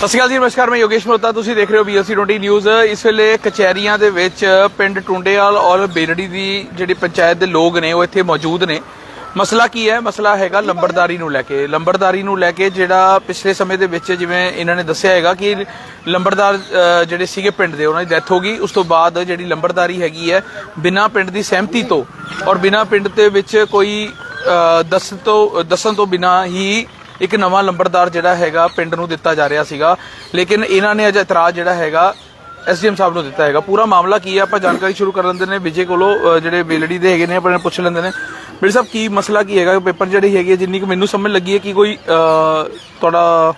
ਸਤਿ ਸ਼੍ਰੀ ਅਕਾਲ ਜੀ ਨਮਸਕਾਰ ਮੈਂ ਯੋਗੇਸ਼ ਮੋਤਾ ਤੁਸੀਂ ਦੇਖ ਰਹੇ ਹੋ BLC 20 ਨਿਊਜ਼ ਇਸ ਵੇਲੇ ਕਚਹਿਰੀਆਂ ਦੇ ਵਿੱਚ ਪਿੰਡ ਟੁੰਡੇਵਾਲ ਔਰ ਬੇਲੜੀ ਦੀ ਜਿਹੜੀ ਪੰਚਾਇਤ ਦੇ ਲੋਕ ਨੇ ਉਹ ਇੱਥੇ ਮੌਜੂਦ ਨੇ। ਮਸਲਾ ਕੀ ਹੈ? ਮਸਲਾ ਹੈਗਾ ਲੰਬੜਦਾਰੀ ਨੂੰ ਲੈ ਕੇ। ਲੰਬੜਦਾਰੀ ਨੂੰ ਲੈ ਕੇ ਜਿਹੜਾ ਪਿਛਲੇ ਸਮੇਂ ਦੇ ਵਿੱਚ ਜਿਵੇਂ ਇਹਨਾਂ ਨੇ ਦੱਸਿਆ ਹੈਗਾ ਕਿ ਲੰਬੜਦਾਰ ਜਿਹੜੇ ਸੀਗੇ ਪਿੰਡ ਦੇ ਉਹਨਾਂ ਦੀ ਡੈਥ ਹੋ ਗਈ। ਉਸ ਤੋਂ ਬਾਅਦ ਜਿਹੜੀ ਲੰਬੜਦਾਰੀ ਹੈਗੀ ਹੈ ਬਿਨਾਂ ਪਿੰਡ ਦੀ ਸਹਿਮਤੀ ਤੋਂ ਔਰ ਬਿਨਾਂ ਪਿੰਡ ਦੇ ਵਿੱਚ ਕੋਈ ਅ, ਦੱਸਣ ਤੋਂ ਦੱਸਣ ਤੋਂ ਬਿਨਾਂ ਹੀ ਇੱਕ ਨਵਾਂ ਲੰਬੜਦਾਰ ਜਿਹੜਾ ਹੈਗਾ ਪਿੰਡ ਨੂੰ ਦਿੱਤਾ ਜਾ ਰਿਹਾ ਸੀਗਾ। ਲੇਕਿਨ ਇਹਨਾਂ ਨੇ ਅਜ ਇਤਰਾਜ਼ ਜਿਹੜਾ ਹੈਗਾ ਐਸਡੀਐਮ ਸਾਹਿਬ ਨੂੰ ਦਿੱਤਾ ਹੈਗਾ। ਪੂਰਾ ਮਾਮਲਾ ਕੀ ਹੈ? ਆਪਾਂ ਜਾਣਕਾਰੀ ਸ਼ੁਰੂ ਕਰ ਲੈਂਦੇ ਨੇ। ਵਿਜੇ ਕੋਲੋਂ ਜਿਹੜੇ ਬੇਲੜੀ ਦੇ ਹੈਗੇ ਨੇ ਆਪਣੇ ਪੁੱਛ ਲੈਂਦੇ ਨੇ। ਬੇਲੀ ਸਾਹਿਬ, ਕੀ ਮਸਲਾ ਕੀ ਹੈਗਾ? ਪੇਪਰ ਜਿਹੜੇ ਹੈਗੇ ਜਿੰਨੀ ਕੁ ਮੈਨੂੰ ਸਮਝ ਲੱਗੀ ਹੈ ਕਿ ਕੋਈ ਤੁਹਾਡਾ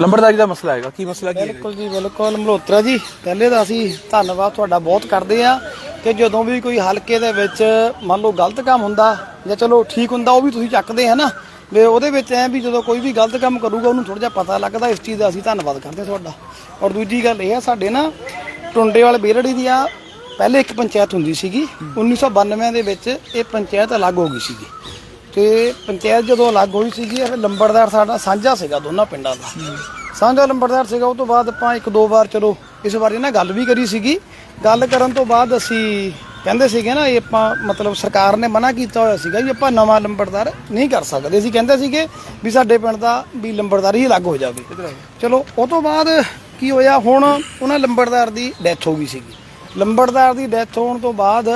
ਲੰਬੜਦਾਰੀ ਦਾ ਮਸਲਾ ਹੈਗਾ। ਕੀ ਮਸਲਾ ਕੀ ਹੈ? ਬਿਲਕੁਲ ਜੀ, ਬਿਲਕੁਲ। ਮਲਹੋਤਰਾ ਜੀ, ਪਹਿਲੇ ਤਾਂ ਅਸੀਂ ਧੰਨਵਾਦ ਤੁਹਾਡਾ ਬਹੁਤ ਕਰਦੇ ਆ ਕਿ ਜਦੋਂ ਵੀ ਕੋਈ ਹਲਕੇ ਦੇ ਵਿੱਚ ਮੰਨ ਲਓ ਗਲਤ ਕੰਮ ਹੁੰਦਾ ਜਾਂ ਚਲੋ ਠੀਕ ਹੁੰਦਾ, ਉਹ ਵੀ ਤੁਸੀਂ ਚੱਕਦੇ ਹੈ ਨਾ। ਵੀ ਉਹਦੇ ਵਿੱਚ ਐ ਵੀ ਜਦੋਂ ਕੋਈ ਵੀ ਗਲਤ ਕੰਮ ਕਰੂਗਾ, ਉਹਨੂੰ ਥੋੜਾ ਜਿਹਾ ਪਤਾ ਲੱਗਦਾ, ਇਸ ਚੀਜ਼ ਦਾ ਅਸੀਂ ਧੰਨਵਾਦ ਕਰਦੇ ਹਾਂ ਤੁਹਾਡਾ। ਔਰ ਦੂਜੀ ਗੱਲ ਇਹ ਆ, ਸਾਡੇ ਨਾ ਟੁੰਡੇ ਵਾਲੇ ਬੇਰੜੀ ਦੀ ਆ, ਪਹਿਲੇ ਇੱਕ ਪੰਚਾਇਤ ਹੁੰਦੀ ਸੀਗੀ 1992 ਦੇ ਵਿੱਚ ਇਹ ਪੰਚਾਇਤ ਅਲੱਗ ਹੋ ਗਈ ਸੀਗੀ। ਤੇ ਪੰਚਾਇਤ ਜਦੋਂ ਅਲੱਗ ਹੋਈ ਸੀਗੀ ਫਿਰ ਲੰਬੜਦਾਰ ਸਾਡਾ ਸਾਂਝਾ ਸੀਗਾ ਦੋਨਾਂ ਪਿੰਡਾਂ ਦਾ। ਸਾਂਝਾ ਲੰਬੜਦਾਰ ਸੀਗਾ, ਉਹ ਤੋਂ ਬਾਅਦ ਆਪਾਂ ਇੱਕ ਦੋ ਵਾਰ ਚਲੋ ਇਸ ਬਾਰੇ ਨਾ ਗੱਲ ਵੀ ਕਰੀ ਸੀਗੀ। ਗੱਲ ਕਰਨ ਤੋਂ ਬਾਅਦ ਅਸੀਂ ਕਹਿੰਦੇ ਸੀਗੇ ਨਾ, ਇਹ ਆਪਾਂ ਮਤਲਬ ਸਰਕਾਰ ਨੇ ਮਨਾ ਕੀਤਾ ਹੋਇਆ ਸੀਗਾ ਵੀ ਆਪਾਂ ਨਵਾਂ ਲੰਬੜਦਾਰ ਨਹੀਂ ਕਰ ਸਕਦੇ। ਅਸੀਂ ਕਹਿੰਦੇ ਸੀਗੇ ਵੀ ਸਾਡੇ ਪਿੰਡ ਦਾ ਵੀ ਲੰਬੜਦਾਰ ਹੀ ਅਲੱਗ ਹੋ ਜਾਵੇ। ਚਲੋ, ਉਹ ਤੋਂ ਬਾਅਦ ਕੀ ਹੋਇਆ? ਹੁਣ ਉਹਨਾਂ ਲੰਬੜਦਾਰ ਦੀ ਡੈਥ ਹੋ ਗਈ ਸੀਗੀ। ਲੰਬੜਦਾਰ ਦੀ ਡੈਥ ਹੋਣ ਤੋਂ ਬਾਅਦ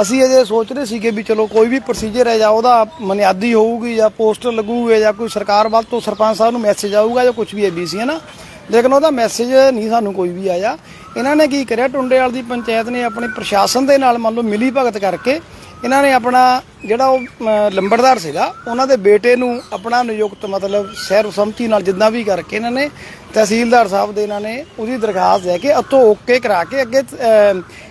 ਅਸੀਂ ਅਜੇ ਸੋਚ ਰਹੇ ਸੀਗੇ ਵੀ ਚਲੋ ਕੋਈ ਵੀ ਪ੍ਰੋਸੀਜਰ ਹੈ ਜਾਂ ਉਹਦਾ ਮਨਿਆਦੀ ਹੋਊਗੀ ਜਾਂ ਪੋਸਟਰ ਲੱਗੂਗੇ ਜਾਂ ਕੋਈ ਸਰਕਾਰ ਵੱਲ ਤੋਂ ਸਰਪੰਚ ਸਾਹਿਬ ਨੂੰ ਮੈਸੇਜ ਆਊਗਾ ਜਾਂ ਕੁਝ ਵੀ ਏਬੀਸੀ ਹੈ ਨਾ। ਲੇਕਿਨ ਉਹਦਾ ਮੈਸੇਜ ਨਹੀਂ ਸਾਨੂੰ ਕੋਈ ਵੀ ਆਇਆ। ਇਹਨਾਂ ਨੇ ਕੀ ਕਰਿਆ? ਟੁੰਡੇਵਾਲ ਦੀ ਪੰਚਾਇਤ ਨੇ ਆਪਣੇ ਪ੍ਰਸ਼ਾਸਨ ਦੇ ਨਾਲ ਮੰਨ ਲਓ ਮਿਲੀ ਭਗਤ ਕਰਕੇ ਇਹਨਾਂ ਨੇ ਆਪਣਾ ਜਿਹੜਾ ਉਹ ਲੰਬੜਦਾਰ ਸੀਗਾ ਉਹਨਾਂ ਦੇ ਬੇਟੇ ਨੂੰ ਆਪਣਾ ਨਿਯੁਕਤ ਮਤਲਬ ਸਰਵਸੰਮਤੀ ਨਾਲ ਜਿੱਦਾਂ ਵੀ ਕਰਕੇ ਇਹਨਾਂ ਨੇ ਤਹਿਸੀਲਦਾਰ ਸਾਹਿਬ ਦੇ ਇਹਨਾਂ ਨੇ ਉਹਦੀ ਦਰਖਾਸਤ ਦੇ ਕੇ ਉੱਥੋਂ ਓਕੇ ਕਰਾ ਕੇ ਅੱਗੇ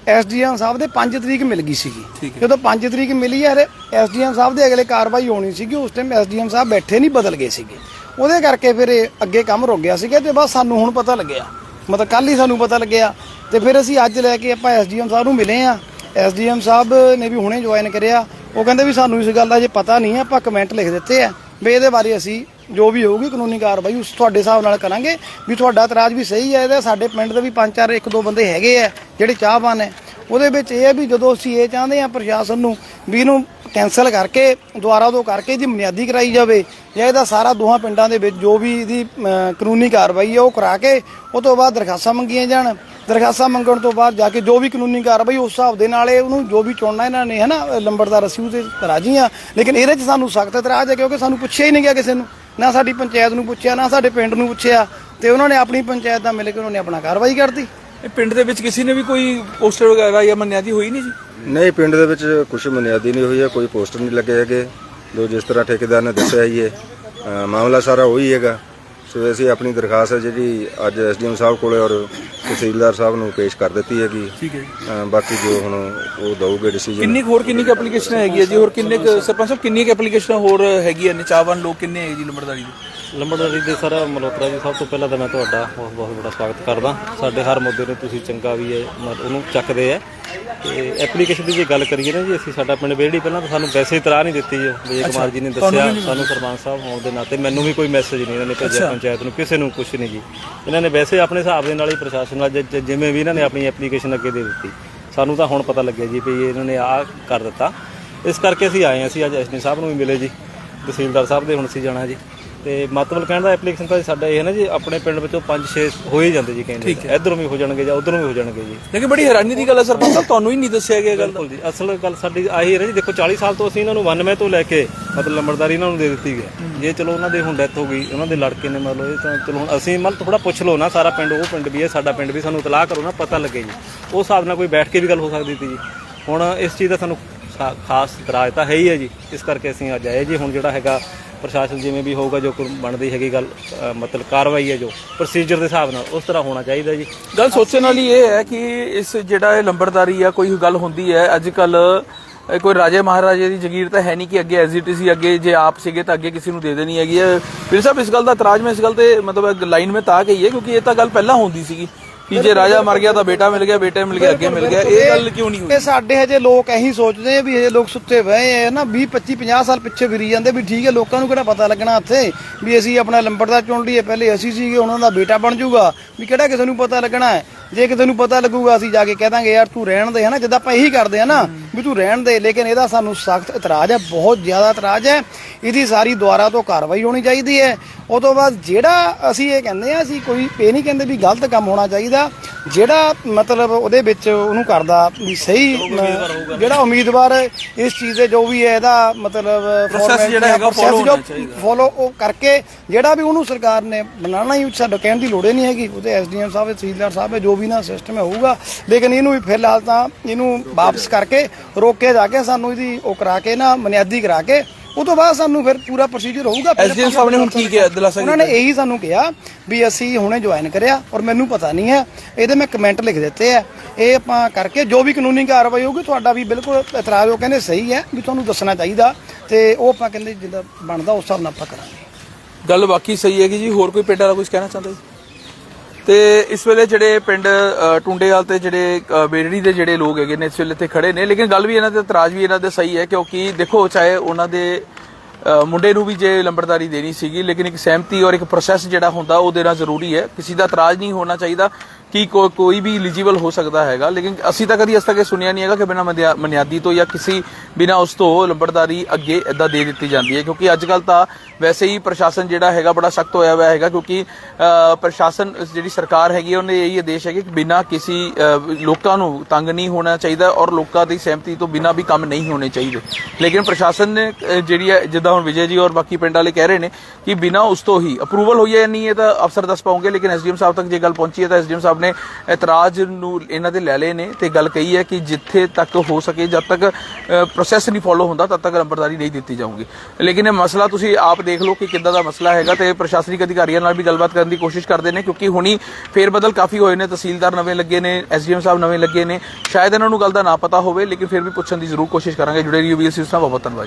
ਐਸਡੀਐਮ ਸਾਹਿਬ ਦੇ 5 ਤਰੀਕ ਮਿਲ ਗਈ ਸੀਗੀ। ਜਦੋਂ 5 ਤਰੀਕ ਮਿਲੀ ਹੈ ਐਸਡੀਐਮ ਸਾਹਿਬ ਦੇ ਅਗਲੇ ਕਾਰਵਾਈ ਹੋਣੀ ਸੀਗੀ ਉਸ ਟਾਈਮ ਐਸਡੀਐਮ ਸਾਹਿਬ ਬੈਠੇ ਨਹੀਂ ਬਦਲ ਗਏ ਸੀਗੇ। ਉਹਦੇ ਕਰਕੇ ਫਿਰ ਅੱਗੇ ਕੰਮ ਰੁਕ ਗਿਆ ਸੀਗਾ ਤੇ ਬਸ ਸਾਨੂੰ ਹੁਣ ਪਤਾ ਲੱਗਿਆ। ਮਤਲਬ ਕੱਲ ਹੀ ਸਾਨੂੰ ਪਤਾ ਲੱਗਿਆ ਤੇ ਫਿਰ ਅਸੀਂ ਅੱਜ ਲੈ ਕੇ ਆਪਾਂ ਐਸਡੀਐਮ ਸਾਹਿਬ ਨੂੰ ਮਿਲੇ ਆ ਐਸਡੀਐਮ ਸਾਹਿਬ ਨੇ ਵੀ ਹੁਣੇ ਜੁਆਇਨ ਕਰਿਆ। ਉਹ ਕਹਿੰਦੇ ਵੀ ਸਾਨੂੰ ਇਸ ਗੱਲ ਦਾ ਜੇ ਪਤਾ ਨਹੀਂ ਹੈ, ਆਪਾਂ ਕਮੈਂਟ ਲਿਖ ਦਿੱਤੇ ਆ। ਵੀ ਇਹਦੇ ਬਾਰੇ ਅਸੀਂ ਜੋ ਵੀ ਹੋਊਗੀ ਕਾਨੂੰਨੀ ਕਾਰਵਾਈ ਉਸ ਤੁਹਾਡੇ ਹਿਸਾਬ ਨਾਲ ਕਰਾਂਗੇ। ਵੀ ਤੁਹਾਡਾ ਇਤਰਾਜ਼ ਵੀ ਸਹੀ ਹੈ, ਇਹਦਾ ਸਾਡੇ ਪਿੰਡ ਦੇ ਵੀ ਪੰਜ ਚਾਰ ਇੱਕ ਦੋ ਬੰਦੇ ਹੈਗੇ ਆ, ਜਿਹੜੇ ਚਾਹਵਾਨ ਹੈ। ਉਹਦੇ ਵਿੱਚ ਇਹ ਹੈ ਵੀ ਜਦੋਂ ਅਸੀਂ ਇਹ ਚਾਹੁੰਦੇ ਆ ਪ੍ਰਸ਼ਾਸਨ ਨੂੰ ਵੀ ਇਹਨੂੰ ਕੈਨਸਲ ਕਰਕੇ, ਦੁਬਾਰਾ ਤੋਂ ਕਰਕੇ ਇਹਦੀ ਬੁਨਿਆਦੀ ਕਰਾਈ ਜਾਵੇ ਜਾਂ ਇਹਦਾ ਸਾਰਾ ਦੋਹਾਂ ਪਿੰਡਾਂ ਦੇ ਵਿੱਚ ਜੋ ਵੀ ਇਹਦੀ ਕਾਨੂੰਨੀ ਕਾਰਵਾਈ ਹੈ ਉਹ ਕਰਾ ਕੇ, ਉਹ ਤੋਂ ਬਾਅਦ ਦਰਖਾਸਤਾਂ ਮੰਗੀਆਂ ਜਾਣ। ਦਰਖਾਸਤਾਂ ਮੰਗਣ ਤੋਂ ਬਾਅਦ ਜਾ ਕੇ ਜੋ ਵੀ ਕਾਨੂੰਨੀ ਕਾਰਵਾਈ ਉਸ ਹਿਸਾਬ ਦੇ ਨਾਲ ਇਹ ਉਹਨੂੰ ਜੋ ਵੀ ਚੁਣਨਾ ਇਹਨਾਂ ਨੇ, ਹਨਾ ਲੰਬੜਦਾਰ ਅਸੀਂ ਉਹਦੇ ਰਾਜੀ ਆ। ਲੇਕਿਨ ਇਹਦੇ 'ਚ ਸਾਨੂੰ ਸਖਤ ਇਤਰਾਜ਼ ਹੈ ਕਿਉਂਕਿ ਸਾਨੂੰ ਪੁੱਛਿਆ ਹੀ ਨਹੀਂ ਗਿਆ ਕਿਸੇ ਨੂੰ। ਨਾ ਸਾਡੀ ਪੰਚਾਇਤ ਨੂੰ ਪੁੱਛਿਆ, ਨਾ ਸਾਡੇ ਪਿੰਡ ਨੂੰ ਪੁੱਛਿਆ। ਤੇ ਉਹਨਾਂ ਨੇ ਆਪਣੀ ਪੰਚਾਇਤ ਦਾ ਮਿਲ ਕੇ ਉਹਨਾਂ ਨੇ ਆਪਣਾ ਕਾਰਵਾਈ ਕਰਤੀ ਇਹ ਪਿੰਡ ਦੇ ਵਿੱਚ ਕਿਸੇ ਨੇ ਵੀ ਕੋਈ ਪੋਸਟਰ ਵਗੈਰਾ ਜਾਂ ਮੰਨਿਆਦੀ ਹੋਈ ਨਹੀਂ ਜੀ? ਨਹੀਂ ਪਿੰਡ ਦੇ ਵਿੱਚ ਕੁਝ ਬੁਨਿਆਦੀ ਨਹੀਂ ਹੋਈ ਹੈ ਕੋਈ ਪੋਸਟਰ ਨਹੀਂ ਲੱਗੇ ਹੈਗੇ। ਜੋ ਜਿਸ ਤਰ੍ਹਾਂ ਠੇਕੇਦਾਰ ਨੇ ਦੱਸਿਆ ਹੀ ਹੈ ਅ, ਮਾਮਲਾ ਸਾਰਾ ਉਹੀ ਹੈਗਾ। ਸੋ ਅਸੀਂ ਆਪਣੀ ਦਰਖਾਸਤ ਹੈ ਜਿਹੜੀ ਅੱਜ ਐਸਡੀਐਮ ਸਾਹਿਬ ਕੋਲੇ ਔਰ ਤਹਿਸੀਲਦਾਰ ਸਾਹਿਬ ਨੂੰ ਪੇਸ਼ ਕਰ ਦਿੱਤੀ ਹੈਗੀ। ਠੀਕ ਹੈ ਜੀ। ਅ, ਬਾਕੀ ਜੋ ਹੁਣ ਉਹ ਦਊਗੇ ਡਿਸੀਜਨ ਕਿੰਨੀ ਕੁ ਹੋਰ ਕਿੰਨੀ ਕੁ ਐਪਲੀਕੇਸ਼ਨ ਹੈਗੀ ਹੈ ਜੀ? ਹੋਰ ਕਿੰਨੇ ਕੁ- ਸਰਪੰਚ ਸਾਹਿਬ ਕਿੰਨੀ ਕੁ ਐਪਲੀਕੇਸ਼ਨ ਹੋਰ ਹੈਗੀ ਹੈ ਨਿਚਾਵਨ ਲੋਕ ਕਿੰਨੇ ਹੈ ਜੀ ਲੰਬੜਦਾਰੀ ਦੇ? ਲੰਬੜਦਾਰੀ ਦੇ ਸਰ ਮਲਹੋਤਰਾ ਜੀ ਸਭ ਤੋਂ ਪਹਿਲਾਂ ਤਾਂ ਮੈਂ ਤੁਹਾਡਾ ਬਹੁਤ ਬਹੁਤ ਬੜਾ ਸਵਾਗਤ ਕਰਦਾ। ਸਾਡੇ ਹਰ ਮੁੱਦੇ ਨੂੰ ਤੁਸੀਂ ਚੰਗਾ ਵੀ ਹੈ ਉਹਨੂੰ ਚੱਕਦੇ ਆ ਤੇ ਐਪਲੀਕੇਸ਼ਨ ਦੀ ਜੇ ਗੱਲ ਕਰੀਏ ਨਾ ਜੀ ਅਸੀਂ ਸਾਡਾ ਪਿੰਡ ਬੇੜੀ ਪਹਿਲਾਂ ਤਾਂ ਸਾਨੂੰ ਵੈਸੇ ਇਤਰਾਹ ਨਹੀਂ ਦਿੱਤੀ ਜੋ। ਵਿਜੇ ਕੁਮਾਰ ਜੀ ਨੇ ਦੱਸਿਆ ਸਾਨੂੰ ਸਰਪੰਚ ਸਾਹਿਬ ਹੋਣ ਦੇ ਨਾਤੇ ਮੈਨੂੰ ਵੀ ਕੋਈ ਮੈਸੇਜ ਨਹੀਂ ਇਹਨਾਂ ਨੇ ਭੇਜਿਆ ਪੰਚਾਇਤ ਨੂੰ ਕਿਸੇ ਨੂੰ ਕੁਝ ਨਹੀਂ ਜੀ। ਇਹਨਾਂ ਨੇ ਵੈਸੇ ਆਪਣੇ ਹਿਸਾਬ ਦੇ ਨਾਲ ਹੀ ਪ੍ਰਸ਼ਾਸਨ ਨਾਲ ਜਿਵੇਂ ਵੀ ਇਹਨਾਂ ਨੇ ਆਪਣੀ ਐਪਲੀਕੇਸ਼ਨ ਅੱਗੇ ਦੇ ਦਿੱਤੀ। ਸਾਨੂੰ ਤਾਂ ਹੁਣ ਪਤਾ ਲੱਗਿਆ ਜੀ ਵੀ ਇਹਨਾਂ ਨੇ ਆਹ ਕਰ ਦਿੱਤਾ। ਇਸ ਕਰਕੇ ਅਸੀਂ ਆਏ ਹਾਂ ਅਸੀਂ ਅੱਜ ਐਸਡੀ ਸਾਹਿਬ ਨੂੰ ਵੀ ਮਿਲੇ ਜੀ ਤਹਿਸੀਲਦਾਰ ਸਾਹਿਬ ਦੇ ਹੁਣ ਅਸੀਂ ਜਾਣਾ ਜੀ। ਤੇ ਮਤਲਬ ਕਹਿਣ ਦਾ ਐਪਲੀਕੇਸ਼ਨ ਤਾਂ ਸਾਡਾ ਇਹ ਹੈ ਨਾ ਜੀ ਆਪਣੇ ਪਿੰਡ ਵਿੱਚੋਂ 5-6 ਹੋ ਹੀ ਜਾਂਦੇ ਜੀ ਕਹਿੰਦੇ। ਇਧਰੋਂ ਵੀ ਹੋ ਜਾਣਗੇ ਜਾਂ ਉਧਰੋਂ ਵੀ ਹੋ ਜਾਣਗੇ ਜੀ। ਲੇਕਿਨ ਬੜੀ ਹੈਰਾਨੀ ਦੀ ਗੱਲ ਹੈ ਸਰਪੰਚ ਸਾਹਿਬ ਤੁਹਾਨੂੰ ਹੀ ਨਹੀਂ ਦੱਸਿਆ ਗਿਆ ਗੱਲ ਬਿਲਕੁਲ ਜੀ ਅਸਲ ਗੱਲ ਸਾਡੀ ਆਹੀ ਹੈ ਜੀ ਦੇਖੋ 40 ਸਾਲ ਤੋਂ ਅਸੀਂ ਇਹਨਾਂ ਨੂੰ 92 ਤੋਂ ਲੈ ਕੇ ਮਤਲਬ ਲੰਬੜਦਾਰੀ ਇਹਨਾਂ ਨੂੰ ਦੇ ਦਿੱਤੀ ਗਈ ਜੇ ਚਲੋ ਉਹਨਾਂ ਦੇ ਹੁਣ ਡੈਥ ਹੋ ਗਈ ਉਹਨਾਂ ਦੇ ਲੜਕੇ ਨੇ ਮਤਲਬ ਇਹ ਤਾਂ ਚਲੋ ਹੁਣ ਅਸੀਂ ਮਤਲਬ ਥੋੜਾ ਪੁੱਛ ਲਓ ਨਾ ਸਾਰਾ ਪਿੰਡ ਉਹ ਪਿੰਡ ਵੀ ਹੈ ਸਾਡਾ ਪਿੰਡ ਵੀ ਸਾਨੂੰ ਇਤਲਾਹ ਕਰੋ ਨਾ ਪਤਾ ਲੱਗੇ ਜੀ। ਉਸ ਹਿਸਾਬ ਨਾਲ ਕੋਈ ਬੈਠ ਕੇ ਵੀ ਗੱਲ ਹੋ ਸਕਦੀ ਸੀ ਜੀ। ਹੁਣ ਇਸ ਚੀਜ਼ ਦਾ ਸਾਨੂੰ ਖਾਸ ਇਤਰਾਜ਼ ਤਾਂ ਹੈ ਹੀ ਹੈ ਜੀ। ਇਸ ਕਰਕੇ ਅਸੀਂ ਅੱਜ ਆਏ ਜੀ ਹੁਣ ਜਿਹੜਾ ਹੈਗਾ ਪ੍ਰਸ਼ਾਸਨ ਜਿਵੇਂ ਵੀ ਹੋਊਗਾ ਜੋ ਕੋਈ ਬਣਦੀ ਹੈਗੀ ਗੱਲ ਅ, ਮਤਲਬ ਕਾਰਵਾਈ ਹੈ ਜੋ ਪ੍ਰੋਸੀਜਰ ਦੇ ਹਿਸਾਬ ਨਾਲ ਉਸ ਤਰ੍ਹਾਂ ਹੋਣਾ ਚਾਹੀਦਾ ਜੀ। ਗੱਲ ਸੋਚਣ ਵਾਲੀ ਇਹ ਹੈ ਕਿ ਇਸ ਜਿਹੜਾ ਇਹ ਲੰਬੜਦਾਰੀ ਆ ਕੋਈ ਗੱਲ ਹੁੰਦੀ ਹੈ ਅੱਜ ਕੱਲ ਕੋਈ ਰਾਜੇ ਮਹਾਰਾਜੇ ਦੀ ਜ਼ਗੀਰ ਤਾਂ ਹੈ ਨਹੀਂ ਕਿ ਅੱਗੇ ਐਸਜੀਟੀਸੀ ਅੱਗੇ ਜੇ ਆਪ ਸੀਗੇ ਤਾਂ ਅੱਗੇ ਕਿਸੇ ਨੂੰ ਦੇ ਦੇਣੀ ਹੈਗੀ ਹੈ। ਫਿਰ ਸਾਹਿਬ ਇਸ ਗੱਲ ਦਾ ਇਤਰਾਜ਼ ਮੈਂ ਇਸ ਗੱਲ ਤੇ ਮਤਲਬ ਲਾਈਨ ਮੈਂ ਤਾਂ ਕਹੀ ਹੈ ਕਿਉਂਕਿ ਇਹ ਤਾਂ ਗੱਲ ਪਹਿਲਾਂ ਹੁੰਦੀ ਸੀਗੀ। ਕਿ ਜੇ ਰਾਜਾ ਮਰ ਗਿਆ ਤਾਂ ਬੇਟਾ ਮਿਲ ਗਿਆ ਬੇਟੇ ਮਿਲ ਗਿਆ ਅੱਗੇ ਮਿਲ ਗਿਆ। ਇਹ ਗੱਲ ਕਿਉਂ ਨਹੀਂ ਹੋਈ? ਇਹ ਸਾਡੇ ਹਜੇ ਲੋਕ ਇਹੀ ਸੋਚਦੇ ਆ ਵੀ ਹਜੇ ਲੋਕ ਸੁੱਤੇ ਪਏ ਆ ਨਾ 20 25 50 ਸਾਲ ਪਿੱਛੇ ਫਿਰੀ ਜਾਂਦੇ ਵੀ ਠੀਕ ਹੈ ਲੋਕਾਂ ਨੂੰ ਕਿਹੜਾ ਪਤਾ ਲੱਗਣਾ ਇੱਥੇ ਵੀ ਅਸੀਂ ਆਪਣਾ ਲੰਬੜਦਾਰ ਚੁਣ ਲਈਏ। ਪਹਿਲੇ ਅਸੀਂ ਸੀਗੇ ਉਹਨਾਂ ਦਾ ਬੇਟਾ ਬਣ ਜਾਊਗਾ। ਵੀ ਕਿਹੜਾ ਕਿਸੇ ਨੂੰ ਪਤਾ ਲੱਗਣਾ ਹੈ? ਜੇ ਕਿਸੇ ਨੂੰ ਪਤਾ ਲੱਗੂਗਾ ਅਸੀਂ ਜਾ ਕੇ ਕਹਿ ਦਾਂਗੇ ਯਾਰ ਤੂੰ ਰਹਿਣ ਦੇ ਹਨਾ ਜਿੱਦਾਂ ਆਪਾਂ ਇਹੀ ਕਰਦੇ ਆ ਨਾ ਵੀ ਤੂੰ ਰਹਿਣ ਦੇ ਲੇਕਿਨ ਇਹਦਾ ਸਾਨੂੰ ਸਖਤ ਇਤਰਾਜ਼ ਹੈ ਬਹੁਤ ਜ਼ਿਆਦਾ ਇਤਰਾਜ਼ ਹੈ। ਇਹਦੀ ਸਾਰੀ ਦੁਆਰਾ ਤੋਂ ਕਾਰਵਾਈ ਹੋਣੀ ਚਾਹੀਦੀ ਹੈ। ਉਹ ਤੋਂ ਬਾਅਦ ਜਿਹੜਾ ਅਸੀਂ ਇਹ ਕਹਿੰਦੇ ਆ ਅਸੀਂ ਕੋਈ ਇਹ ਨਹੀਂ ਕਹਿੰਦੇ ਵੀ ਗਲਤ ਕੰਮ ਹੋਣਾ ਚਾਹੀਦਾ। ਜਿਹੜਾ ਮਤਲਬ ਉਹਦੇ ਵਿੱਚ ਉਹਨੂੰ ਕਰਦਾ ਵੀ ਸਹੀ ਜਿਹੜਾ ਉਮੀਦਵਾਰ ਇਸ ਚੀਜ਼ ਦੇ ਜੋ ਵੀ ਹੈ ਇਹਦਾ ਮਤਲਬ Process ਜਿਹੜਾ ਹੈਗਾ follow ਹੋਣਾ ਚਾਹੀਦਾ। ਫੋਲੋ ਉਹ ਕਰਕੇ ਜਿਹੜਾ ਵੀ ਉਹਨੂੰ ਸਰਕਾਰ ਨੇ ਬਣਾਉਣਾ ਹੀ ਸਾਡਾ ਕਹਿਣ ਦੀ ਲੋੜ ਹੀ ਨਹੀਂ ਹੈਗੀ। ਉਹਦੇ ਐਸਡੀਐਮ ਸਾਹਿਬ ਹੈ, ਤਹਿਸੀਲਦਾਰ ਸਾਹਿਬ ਹੈ, ਜੋ ਵੀ ਨਾ ਸਿਸਟਮ ਹੋਊਗਾ। ਲੇਕਿਨ ਇਹਨੂੰ ਵੀ ਫਿਲਹਾਲ ਤਾਂ ਇਹਨੂੰ ਵਾਪਸ ਕਰਕੇ ਰੋਕੇ ਜਾ ਕੇ ਸਾਨੂੰ ਇਹਦੀ ਉਹ ਕਰਾ ਕੇ ਨਾ ਬੁਨਿਆਦੀ ਕਰਾ ਕੇ ਉਹ ਤੋਂ ਬਾਅਦ ਸਾਨੂੰ ਫਿਰ ਪੂਰਾ ਪ੍ਰੋਸੀਜਰ ਹੋਊਗਾ। ਐਸਡੀਐਮ ਸਾਹਿਬ ਨੇ ਹੁਣ ਕੀ ਕਿਹਾ? ਦਿਲਾਸਾ ਉਹਨਾਂ ਨੇ ਇਹੀ ਸਾਨੂੰ ਕਿਹਾ ਵੀ ਅਸੀਂ ਹੁਣੇ ਜੁਆਇਨ ਕਰਿਆ ਔਰ ਮੈਨੂੰ ਪਤਾ ਨਹੀਂ ਹੈ। ਇਹਦੇ ਮੈਂ ਕਮੈਂਟ ਲਿਖ ਦਿੱਤੇ ਆ। ਇਹ ਆਪਾਂ ਕਰਕੇ ਜੋ ਵੀ ਕਾਨੂੰਨੀ ਕਾਰਵਾਈ ਹੋਊਗੀ ਤੁਹਾਡਾ ਵੀ ਬਿਲਕੁਲ ਇਤਰਾਜ਼ ਉਹ ਕਹਿੰਦੇ ਸਹੀ ਹੈ ਵੀ ਤੁਹਾਨੂੰ ਦੱਸਣਾ ਚਾਹੀਦਾ ਤੇ ਉਹ ਆਪਾਂ ਕਹਿੰਦੇ ਜਿੱਦਾਂ ਬਣਦਾ ਉਸ ਹਿਸਾਬ ਨਾਲ ਆਪਾਂ ਕਰਾਂਗੇ। ਗੱਲ ਬਾਕੀ ਸਹੀ ਹੈ ਕਿ ਜੀ। ਹੋਰ ਕੋਈ ਪਿੰਡ ਵਾਲਾ ਕੁਝ ਕਹਿਣਾ ਚਾਹੁੰਦਾ ਜੀ? ਤੇ ਇਸ ਵੇਲੇ ਜਿਹੜੇ ਪਿੰਡ ਅ, ਟੁੰਡੇਵਾਲ ਤੇ ਜਿਹੜੇ ਅ, ਦੇ ਜਿਹੜੇ ਲੋਕ ਹੈਗੇ ਨੇ ਇਸ ਵੇਲੇ ਇੱਥੇ ਖੜੇ ਨੇ। ਲੇਕਿਨ ਗੱਲ ਵੀ ਇਹਨਾਂ ਦੇ ਇਤਰਾਜ਼ ਵੀ ਇਹਨਾਂ ਦੇ ਸਹੀ ਹੈ ਕਿਉਂਕਿ ਦੇਖੋ ਚਾਹੇ ਉਹਨਾਂ ਦੇ ਮੁੰਡੇ ਨੂੰ ਵੀ ਜੇ ਲੰਬੜਦਾਰੀ ਦੇਣੀ ਸੀਗੀ ਲੇਕਿਨ ਇੱਕ ਸਹਿਮਤੀ ਔਰ ਇੱਕ ਪ੍ਰੋਸੈਸ ਜਿਹੜਾ ਹੁੰਦਾ ਉਹ ਦੇਣਾ ਜ਼ਰੂਰੀ ਹੈ। ਕਿਸੇ ਦਾ ਇਤਰਾਜ਼ ਨਹੀਂ ਹੋਣਾ ਚਾਹੀਦਾ। ਕਿ ਕੋ- ਕੋਈ ਵੀ ਐਲੀਜੀਬਲ ਹੋ ਸਕਦਾ ਹੈਗਾ ਲੇਕਿਨ ਅਸੀਂ ਤਾਂ ਕਦੀ ਅਸ ਤੱਕ ਇਹ ਸੁਣਿਆ ਨਹੀਂ ਹੈਗਾ ਕਿ ਬਿਨਾਂ ਮਨਿਆ- ਮਨਿਆਦੀ ਤੋਂ ਜਾਂ ਕਿਸੇ ਬਿਨਾਂ ਉਸ ਤੋਂ ਲੰਬੜਦਾਰੀ ਅੱਗੇ ਇਦਾਂ ਦੇ ਦਿੱਤੀ ਜਾਂਦੀ ਹੈ ਕਿਉਂਕਿ ਅੱਜ ਕੱਲ ਤਾਂ ਵੈਸੇ ਹੀ ਪ੍ਰਸ਼ਾਸਨ ਜਿਹੜਾ ਹੈਗਾ ਬੜਾ ਸਖਤ ਹੋਇਆ ਹੋਇਆ ਹੈਗਾ ਕਿਉਂਕਿ ਪ੍ਰਸ਼ਾਸਨ ਜਿਹੜੀ ਸਰਕਾਰ ਹੈਗੀ ਹੈ, ਉਹਨੇ ਇਹੀ ਆਦੇਸ਼ ਹੈ ਕਿ ਬਿਨਾਂ ਕਿਸੇ ਲੋਕਾਂ ਨੂੰ ਤੰਗ ਨਹੀਂ ਹੋਣਾ ਚਾਹੀਦਾ ਔਰ ਲੋਕਾਂ ਦੀ ਸਹਿਮਤੀ ਤੋਂ ਬਿਨਾਂ ਵੀ ਕੰਮ ਨਹੀਂ ਹੋਣੇ ਚਾਹੀਦੇ। ਲੇਕਿਨ ਪ੍ਰਸ਼ਾਸਨ ਨੇ ਜਿਹੜੀ ਹੈ ਜਿੱਦਾਂ ਹੁਣ ਵਿਜੇ ਜੀ ਔਰ ਬਾਕੀ ਪਿੰਡ ਵਾਲੇ ਕਹਿ ਰਹੇ ਨੇ ਕਿ ਬਿਨਾਂ ਉਸ ਤੋਂ ਹੀ ਅਪਰੂਵਲ ਹੋਈ ਹੈ ਨਹੀਂ ਇਹ ਤਾਂ ਅਫਸਰ ਦੱਸ ਪਾਉਂਗੇ ਲੇਕਿਨ ਐਸਡੀਐਮ ਸਾਹਿਬ ਤੱਕ ਜੇ ਗੱਲ ਪਹੁੰਚੀ ਹੈ ਤਾਂ ਐਸਡੀਐਮ ਸਾਹਿਬ ਨੇ ਇਤਰਾਜ਼ ਨੂੰ ਇਹਨਾਂ ਦੇ ਲੈ ਲਏ ਨੇ ਤੇ ਗੱਲ ਕਹੀ ਹੈ ਕਿ ਜਿੱਥੇ ਤੱਕ ਹੋ ਸਕੇ ਜਦ ਤੱਕ ਪ੍ਰੋਸੈਸ ਨਹੀਂ ਫੋਲੋ ਹੁੰਦਾ, ਤਦ ਤੱਕ ਨੰਬਰਦਾਰੀ ਨਹੀਂ ਦਿੱਤੀ ਜਾਊਗੀ। ਲੇਕਿਨ ਇਹ ਮਸਲਾ ਤੁਸੀਂ ਆਪ ਦੇਖ ਲਓ ਕਿ ਕਿੱਦਾਂ ਦਾ ਮਸਲਾ ਹੈਗਾ ਤੇ ਪ੍ਰਸ਼ਾਸਨਿਕ ਅਧਿਕਾਰੀਆਂ ਨਾਲ ਵੀ ਗੱਲਬਾਤ ਕਰਨ ਦੀ ਕੋਸ਼ਿਸ਼ ਕਰਦੇ ਨੇ, ਕਿਉਂਕਿ ਹੁਣੀ ਫੇਰ ਬਦਲ ਕਾਫੀ ਹੋਏ ਨੇ, ਤਹਿਸੀਲਦਾਰ ਨਵੇਂ ਲੱਗੇ ਨੇ, ਐਸਡੀਐਮ ਸਾਹਿਬ ਨਵੇਂ ਲੱਗੇ ਨੇ। ਸ਼ਾਇਦ ਇਹਨਾਂ ਨੂੰ ਗੱਲ ਦਾ ਨਾ ਪਤਾ ਹੋਵੇ, ਲੇਕਿਨ ਫਿਰ ਵੀ ਪੁੱਛਣ ਦੀ ਜ਼ਰੂਰ ਕੋਸ਼ਿਸ਼ ਕਰਾਂਗੇ। ਜੁੜੇ ਰਹੀਓ ਵੀਐਸਸੀ ਸਾਹਿਬ ਬਹੁਤ ਧੰਨਵਾਦ